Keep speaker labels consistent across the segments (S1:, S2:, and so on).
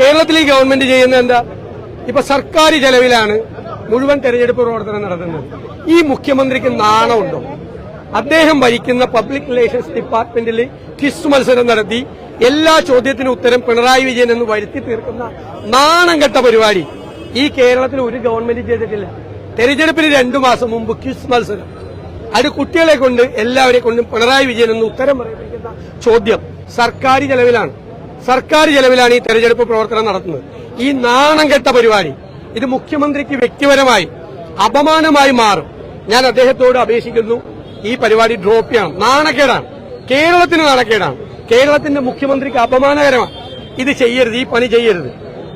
S1: കേരളത്തിൽ ഈ ഗവൺമെന്റ് ചെയ്യുന്ന എന്താ? ഇപ്പൊ സർക്കാർ ചെലവിലാണ് മുഴുവൻ തെരഞ്ഞെടുപ്പ് പ്രവർത്തനം നടത്തുന്നത്. ഈ മുഖ്യമന്ത്രിക്ക് നാണമുണ്ടോ? അദ്ദേഹം ഭരിക്കുന്ന പബ്ലിക് റിലേഷൻസ് ഡിപ്പാർട്ട്മെന്റിൽ ക്വിസ് മത്സരം നടത്തി എല്ലാ ചോദ്യത്തിനും ഉത്തരം പിണറായി വിജയൻ എന്ന് വരുത്തി തീർക്കുന്ന നാണം കെട്ട പരിപാടി. ഈ കേരളത്തിൽ ഒരു ഗവൺമെന്റ് ചെയ്തിട്ടില്ല. തെരഞ്ഞെടുപ്പിന് രണ്ടു മാസം മുമ്പ് ക്വിസ് മത്സരം. അത് കുട്ടികളെ കൊണ്ട് എല്ലാവരെ കൊണ്ടും പിണറായി വിജയൻ എന്ന് ഉത്തരം പറയിപ്പിക്കുന്ന ചോദ്യം സർക്കാർ ചെലവിലാണ്. സർക്കാർ ചെലവിലാണ് ഈ തെരഞ്ഞെടുപ്പ് പ്രവർത്തനം നടത്തുന്നത്. ഈ നാണം കെട്ട പരിപാടി ഇത് മുഖ്യമന്ത്രിക്ക് വ്യക്തിപരമായി അപമാനമായി മാറും. ഞാൻ അദ്ദേഹത്തോട് അപേക്ഷിക്കുന്നു ഈ പരിപാടി ഡ്രോപ്പ് ചെയ്യണം. നാണക്കേടാണ്. കേരളത്തിന് നാണക്കേടാണ്. കേരളത്തിന്റെ മുഖ്യമന്ത്രിക്ക് അപമാനകരമാണ്. ഇത് ചെയ്യരുത് ഈ പണി ചെയ്യരുത്.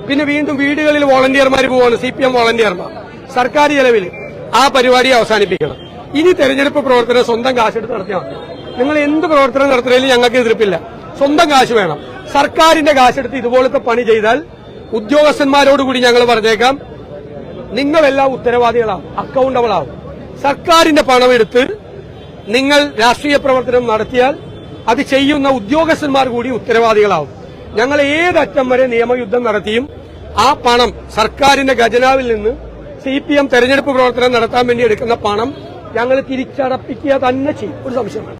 S1: പിന്നെ വീണ്ടും വീടുകളിൽ വോളണ്ടിയർമാർ പോവാണ് സി പി എം വോളണ്ടിയർമാർ. സർക്കാർ ചെലവിൽ ആ പരിപാടി അവസാനിപ്പിക്കണം. ഇനി തെരഞ്ഞെടുപ്പ് പ്രവർത്തനം സ്വന്തം കാശെടുത്ത് നടത്തിയാൽ നിങ്ങൾ എന്ത് പ്രവർത്തനം നടത്തുന്നതിലും ഞങ്ങൾക്ക് എതിർപ്പില്ല. സ്വന്തം കാശ് വേണം. സർക്കാരിന്റെ കാശെടുത്ത് ഇതുപോലത്തെ പണി ചെയ്താൽ ഉദ്യോഗസ്ഥന്മാരോടുകൂടി ഞങ്ങൾ പറഞ്ഞേക്കാം. നിങ്ങളെല്ലാം ഉത്തരവാദികളാവും അക്കൗണ്ടബിളാവും സർക്കാരിന്റെ പണമെടുത്ത് നിങ്ങൾ രാഷ്ട്രീയ പ്രവർത്തനം നടത്തിയാൽ അത് ചെയ്യുന്ന ഉദ്യോഗസ്ഥന്മാർ കൂടി ഉത്തരവാദികളാവും. ഞങ്ങൾ ഏതറ്റം വരെ നിയമയുദ്ധം നടത്തിയും ആ പണം സർക്കാരിന്റെ ഖജനാവിൽ നിന്ന് സി പി എം തെരഞ്ഞെടുപ്പ് പ്രവർത്തനം നടത്താൻ വേണ്ടി എടുക്കുന്ന പണം ഞങ്ങൾ തിരിച്ചടപ്പിക്കുക തന്നെ ചെയ്യും. ഒരു സംശയം